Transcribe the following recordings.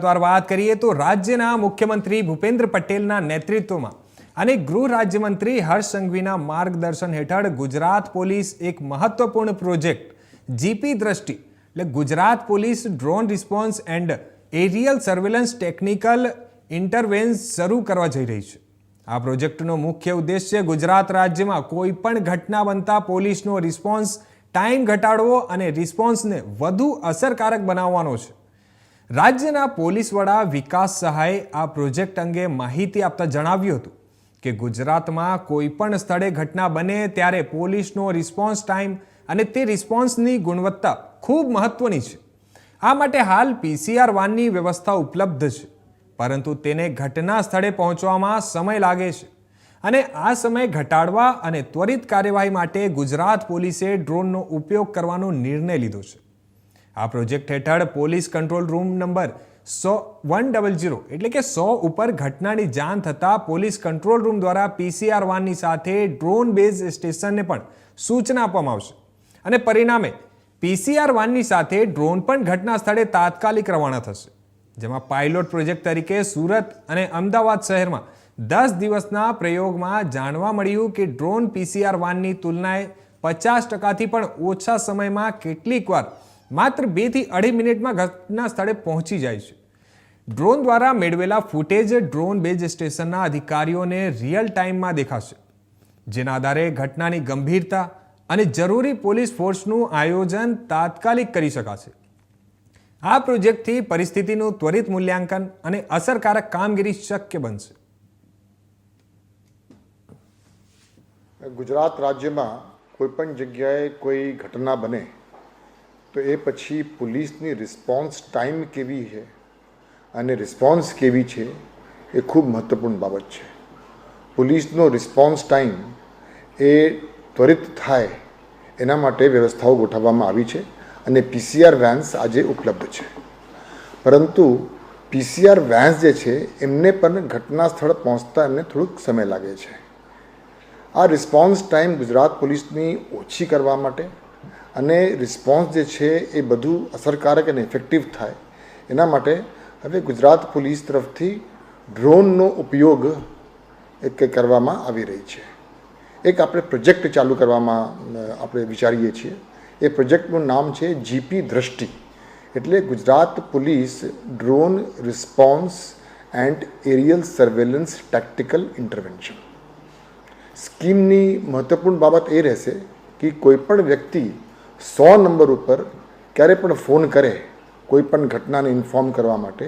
વિગતવાર વાત કરીએ તો રાજ્યના મુખ્યમંત્રી ભૂપેન્દ્ર પટેલના નેતૃત્વમાં અને ગૃહ રાજ્યમંત્રી હર્ષ સંઘવીના માર્ગદર્શન હેઠળ ગુજરાત પોલીસ એક મહત્વપૂર્ણ પ્રોજેક્ટ, જીપી દ્રષ્ટિ, એટલે Gujarat police drone response and aerial surveillance technical intervention શરૂ કરવા જઈ રહી છે. આ પ્રોજેક્ટનો મુખ્ય ઉદ્દેશ્ય ગુજરાત રાજ્યમાં કોઈ પણ ઘટના બનતા પોલીસનો રિસ્પોન્સ ટાઈમ ઘટાડવો અને રિસ્પોન્સને વધુ અસરકારક બનાવવાનો છે. રાજ્યના પોલીસ વડા વિકાસ સહાય આ પ્રોજેક્ટ અંગે માહિતી આપતા જણાવ્યું હતું કે ગુજરાતમાં કોઈ પણ સ્થળે ઘટના બને ત્યારે પોલીસનો રિસ્પોન્સ ટાઈમ અને તે રિસ્પોન્સની ગુણવત્તા ખૂબ મહત્વની છે. આ માટે હાલ પીસીઆર વાનની વ્યવસ્થા ઉપલબ્ધ છે, પરંતુ તેને ઘટના સ્થળે પહોંચવામાં સમય લાગે છે અને આ સમય ઘટાડવા અને ત્વરિત કાર્યવાહી માટે ગુજરાત પોલીસે ડ્રોનનો ઉપયોગ કરવાનો નિર્ણય લીધો છે. આ પ્રોજેક્ટ હેઠળ પોલીસ કંટ્રોલ રૂમ નંબર સો વન ડબલ જીરો એટલે કે સો ઉપર ઘટનાની જાણ થતાં પોલીસ કંટ્રોલ રૂમ દ્વારા પીસીઆર વાનની સાથે ડ્રોન બેઝ સ્ટેશનને પણ સૂચના આપવામાં આવશે. અને પરિણામે પીસીઆર વાનની સાથે ડ્રોન પણ ઘટના સ્થળે તાત્કાલિક રવાના થશે. જેમાં પાયલોટ પ્રોજેક્ટ તરીકે સુરત અને અમદાવાદ શહેરમાં દસ દિવસના પ્રયોગમાં જાણવા મળ્યું કે ડ્રોન પીસીઆર વાનની તુલનાએ પચાસ ટકાથી પણ ઓછા સમયમાં કેટલીકવાર વાર માત્ર બેથી અઢી મિનિટમાં ઘટના સ્થળે પહોંચી જાય છે. ડ્રોન દ્વારા મેળવેલા ફૂટેજ ડ્રોન બેઝ સ્ટેશનના અધિકારીઓને રિયલ ટાઈમમાં દેખાશે. જેના આધારે ઘટનાની ગંભીરતા અને જરૂરી પોલીસ ફોર્સનું આયોજન તાત્કાલિક કરી શકાશે. આ પ્રોજેક્ટથી પરિસ્થિતિનું ત્વરિત મૂલ્યાંકન અને અસરકારક કામગીરી શક્ય બનશે. ગુજરાત રાજ્યમાં કોઈ પણ જગ્યાએ કોઈ ઘટના બને તો એ પછી પોલીસની રિસ્પોન્સ ટાઈમ કેવી છે અને રિસ્પોન્સ કેવી છે એ ખૂબ મહત્ત્વપૂર્ણ બાબત છે. પોલીસનો રિસ્પોન્સ ટાઈમ એ ત્વરિત થાય એના માટે વ્યવસ્થાઓ ગોઠવવામાં આવી છે અને પીસીઆર વેન્સ આજે ઉપલબ્ધ છે. પરંતુ પીસીઆર વેન્સ જે છે એમને પણ ઘટના સ્થળ પહોંચતા એમને થોડુંક સમય લાગે છે. આ રિસ્પોન્સ ટાઈમ ગુજરાત પોલીસની ઓછી કરવા માટે અને રિસ્પોન્સ જે છે એ બધું અસરકારક અને ઇફેક્ટિવ થાય. એના માટે હવે ગુજરાત પોલીસ તરફથી ડ્રોનનો ઉપયોગ એક કરવામાં આવી રહી છે. એક આપણે પ્રોજેક્ટ ચાલુ કરવામાં આપણે વિચારીએ છીએ. એ પ્રોજેક્ટનું નામ છે જીપી દ્રષ્ટિ. એટલે Gujarat police drone response and aerial surveillance tactical intervention સ્કીમની મહત્વપૂર્ણ બાબત એ રહેશે કે કોઈપણ વ્યક્તિ સો નંબર ઉપર ક્યારે પણ ફોન કરે, કોઈ પણ ઘટનાને ઇન્ફોર્મ કરવા માટે,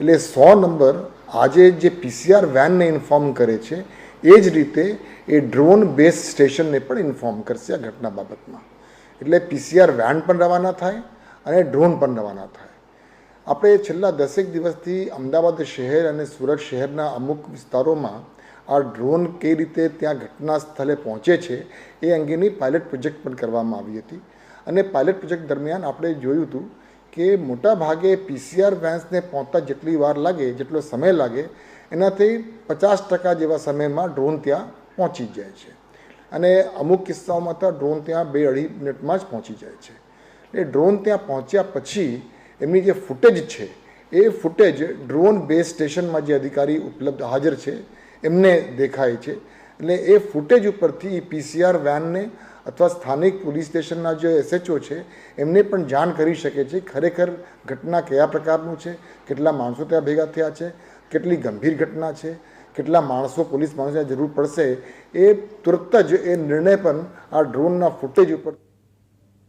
એટલે સો નંબર આજે જે પીસીઆર વેનને ઇન્ફોર્મ કરે છે, એ જ રીતે એ ડ્રોન બેઝ સ્ટેશનને પણ ઇન્ફોર્મ કરશે આ ઘટના બાબતમાં. એટલે પીસીઆર વેન પણ રવાના થાય અને ડ્રોન પણ રવાના થાય. આપણે છેલ્લા દસેક દિવસથી અમદાવાદ શહેર અને સુરત શહેરના અમુક વિસ્તારોમાં આ ડ્રોન કઈ રીતે ત્યાં ઘટના સ્થળે પહોંચે છે, એ અંગેની પાયલટ પ્રોજેક્ટ પણ કરવામાં આવી હતી. અને પાયલટ પ્રોજેક્ટ દરમિયાન આપણે જોયું હતું કે મોટા ભાગે પીસીઆર વેન્સને પહોંચતા જેટલી વાર લાગે, જેટલો સમય લાગે, એનાથી પચાસ ટકા જેવા સમયમાં ડ્રોન ત્યાં પહોંચી જાય છે. અને અમુક કિસ્સાઓમાં તો ડ્રોન ત્યાં બે અઢી મિનિટમાં જ પહોંચી જાય છે. એટલે ડ્રોન ત્યાં પહોંચ્યા પછી એમની જે ફૂટેજ છે, એ ફૂટેજ ડ્રોન બેઝ સ્ટેશનમાં જે અધિકારી ઉપલબ્ધ હાજર છે, એમને દેખાય છે. એટલે એ ફૂટેજ ઉપરથી પીસીઆર વેનને અથવા સ્થાનિક પોલીસ સ્ટેશનના જે એસએચઓ છે, એમને પણ જાણ કરી શકે છે ખરેખર ઘટના કયા પ્રકારનું છે, કેટલા માણસો ત્યાં ભેગા થયા છે, કેટલી ગંભીર ઘટના છે, કેટલા માણસો પોલીસ માણસોને જરૂર પડશે, એ તુરત જ એ નિર્ણય પણ આ ડ્રોનના ફૂટેજ ઉપર